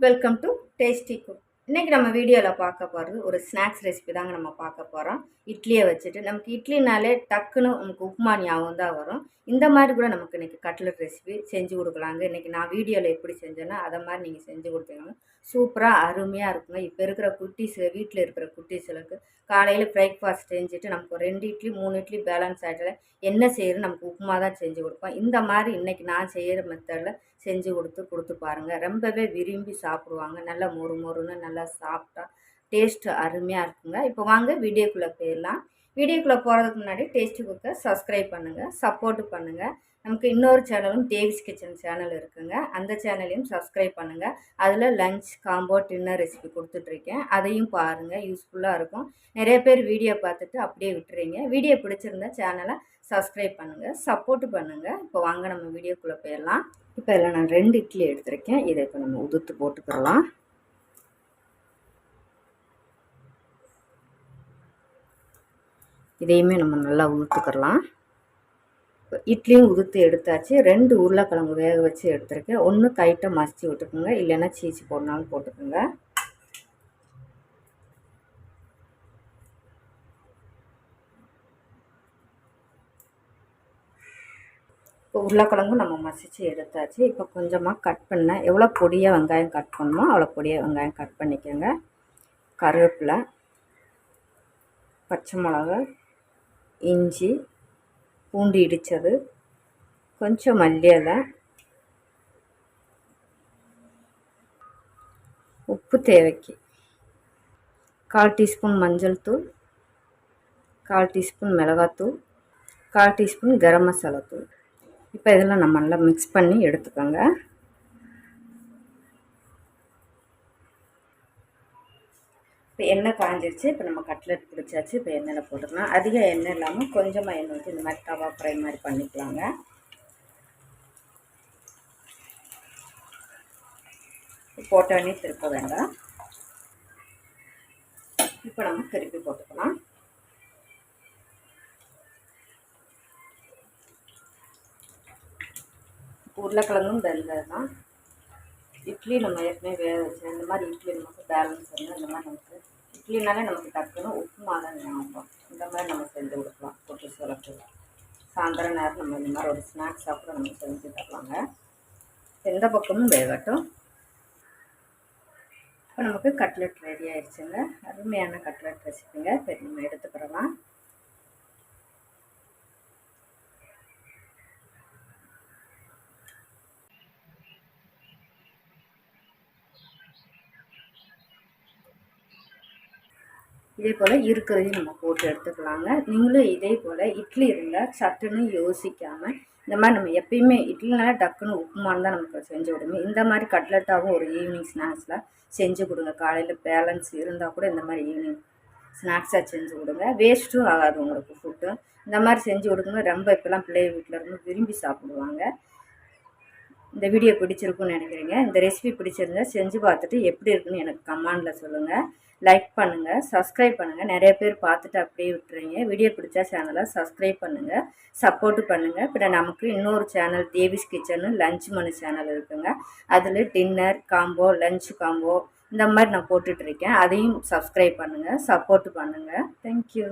Welcome to tasty cook இன்றைக்கி நம்ம வீடியோவில் பார்க்க போகிறது ஒரு ஸ்நாக்ஸ் ரெசிபி தாங்க நம்ம பார்க்க போகிறோம் இட்லியை வச்சுட்டு நமக்கு இட்லினாலே டக்குன்னு நமக்கு உப்புமா ஞாபகம் தான் வரும். இந்த மாதிரி கூட நமக்கு இன்றைக்கி கட்லட் ரெசிபி செஞ்சு கொடுக்கலாங்க. இன்றைக்கி நான் வீடியோவில் எப்படி செஞ்சேன்னா அதை மாதிரி நீங்கள் செஞ்சு கொடுத்தீங்கன்னா சூப்பராக அருமையாக இருக்குங்க. இப்போ இருக்கிற குட்டீஸ் வீட்டில் இருக்கிற குட்டீஸுகளுக்கு காலையில் பிரேக்ஃபாஸ்ட் செஞ்சுட்டு நமக்கு ரெண்டு இட்லி மூணு இட்லி பேலன்ஸ் ஆகிட்டால என்ன செய்யறது நமக்கு உப்புமா தான் செஞ்சு கொடுப்போம். இந்த மாதிரி இன்றைக்கி நான் செய்கிற மெத்தடில் செஞ்சு கொடுத்து கொடுத்து பாருங்கள் ரொம்பவே விரும்பி சாப்பிடுவாங்க. நல்லா மொறு மொறுன்னு நல்லா சாப்பிட்டா டேஸ்ட்டு அருமையாக இருக்குங்க. இப்போ வாங்க வீடியோக்குள்ளே போயிடலாம். வீடியோக்குள்ளே போகிறதுக்கு முன்னாடி டேஸ்ட்டு குக்கை சப்ஸ்கிரைப் பண்ணுங்கள் சப்போர்ட்டு பண்ணுங்கள் நமக்கு இன்னொரு சேனலும் டேவிஸ் கிச்சன் சேனல் இருக்குங்க. அந்த சேனலையும் சப்ஸ்கிரைப் பண்ணுங்கள் அதில் லஞ்ச் காம்போ டின்னர் ரெசிபி கொடுத்துட்ருக்கேன். அதையும் பாருங்கள் யூஸ்ஃபுல்லாக இருக்கும். நிறைய பேர் வீடியோ பார்த்துட்டு அப்படியே விட்டுறீங்க. வீடியோ பிடிச்சிருந்தா சேனலை சப்ஸ்கிரைப் பண்ணுங்கள் சப்போர்ட்டு பண்ணுங்கள் இப்போ வாங்க நம்ம வீடியோக்குள்ளே போயிடலாம். இப்போ இதில் நான் ரெண்டு இட்லி எடுத்திருக்கேன். இதை இப்போ நம்ம உதுத்து போட்டுக்கிறலாம். இதையுமே நம்ம நல்லா உதுத்துக்கிறலாம். இட்லியும் உதுத்து எடுத்தாச்சு. ரெண்டு உருளைக்கிழங்கு வேக வச்சு எடுத்துருக்கேன். ஒன்று கைட்டை மசித்து விட்டுக்குங்க. இல்லைன்னா சீச்சி போடனாலும் போட்டுக்கோங்க. இப்போ உருளைக்கிழங்கும் நம்ம மசித்து எடுத்தாச்சு. இப்போ கொஞ்சமாக கட் பண்ண எவ்வளோ பொடியாக வெங்காயம் கட் பண்ணணுமோ அவ்வளோ பொடியாக வெங்காயம் கட் பண்ணிக்கோங்க. கருவேப்பிலை பச்சை மிளகா இஞ்சி பூண்டு இடித்தது கொஞ்சம் மல்லியலை உப்பு தேவைக்கு. கால் டீஸ்பூன் மஞ்சள் தூள் கால் டீஸ்பூன் மிளகாத்தூள் கால் டீஸ்பூன் கரம் மசாலா தூள். இப்போ இதெல்லாம் நம்ம நல்லா மிக்ஸ் பண்ணி எடுத்துக்கோங்க. இப்போ எண்ணெய் காஞ்சிருச்சு இப்போ நம்ம கட்லெட் பிடிச்சாச்சு இப்போ எண்ணெயில் போட்டுக்கலாம். அதிக எண்ணெய் இல்லாமல் கொஞ்சமாக எண்ணெய் ஊற்றி இந்த மாதிரி தவா ஃப்ரை மாதிரி பண்ணிக்கலாங்க. போட்டோன்னே திருப்ப வேண்டாம். இப்போ நம்ம திருப்பி போட்டுக்கலாம். உருளைக்கிழங்கும் வெந்தது தான். இட்லி நம்ம ஏற்கனவே வேக வச்சோம் இந்த மாதிரி இட்லி நமக்கு பேலன்ஸ் வந்து இந்த மாதிரி நமக்கு இட்லினாலே நமக்கு டக்குன்னு உப்புமா தான் ஞாபகம் இந்த மாதிரி நம்ம செஞ்சு கொடுக்கலாம். கொட்டு சிலக்கு சாயந்தரம் நேரம் நம்ம இந்த மாதிரி ஒரு ஸ்நாக்ஸாக கூட நம்ம செஞ்சு தரலாங்க. எந்த பக்கமும் வேகட்டும். இப்போ நமக்கு கட்லெட் ரெடி ஆயிடுச்சுங்க. அருமையான கட்லெட் ரெசிபிங்க இப்போ நம்ம எடுத்துக்கிறலாம் இதே போல் இருக்கிறதையும் நம்ம போட்டு எடுத்துக்கலாங்க. நீங்களும் இதே போல் இட்லி இருந்தால் சட்டுன்னு யோசிக்காமல் இந்த மாதிரி நம்ம எப்பயுமே இட்லினால டக்குன்னு உப்புமான்னு தான் நமக்கு செஞ்சு விடுங்க இந்த மாதிரி கட்லெட்டாகவும் ஒரு ஈவினிங் ஸ்நாக்ஸில் செஞ்சு கொடுங்க. காலையில் பேலன்ஸ் இருந்தால் கூட இந்த மாதிரி ஈவினிங் ஸ்நாக்ஸாக செஞ்சு கொடுங்க. வேஸ்ட்டும் ஆகாது உங்களுக்கு ஃபுட்டு இந்த மாதிரி செஞ்சு கொடுங்க ரொம்ப இப்போலாம் பிள்ளை வீட்டில் இருந்து விரும்பி சாப்பிடுவாங்க. இந்த வீடியோ பிடிச்சிருக்குன்னு நினைக்கிறீங்க. இந்த ரெசிபி பிடிச்சிருந்தா செஞ்சு பார்த்துட்டு எப்படி இருக்குன்னு எனக்கு கமெண்டில் சொல்லுங்கள் லைக் பண்ணுங்கள் சப்ஸ்கிரைப் பண்ணுங்கள் நிறைய பேர் பார்த்துட்டு அப்படியே விட்டுறீங்க. வீடியோ பிடிச்சா சேனலை சப்ஸ்கிரைப் பண்ணுங்கள் சப்போர்ட்டு பண்ணுங்கள் இப்போ நமக்கு இன்னொரு சேனல் தேவிஸ் கிச்சனு லஞ்ச் மணி சேனல் இருக்குங்க. அதில் டின்னர் காம்போ லஞ்ச் காம்போ இந்த மாதிரி நான் போட்டுட்ருக்கேன் அதையும் சப்ஸ்கிரைப் பண்ணுங்கள் சப்போர்ட்டு பண்ணுங்கள் தேங்க்யூ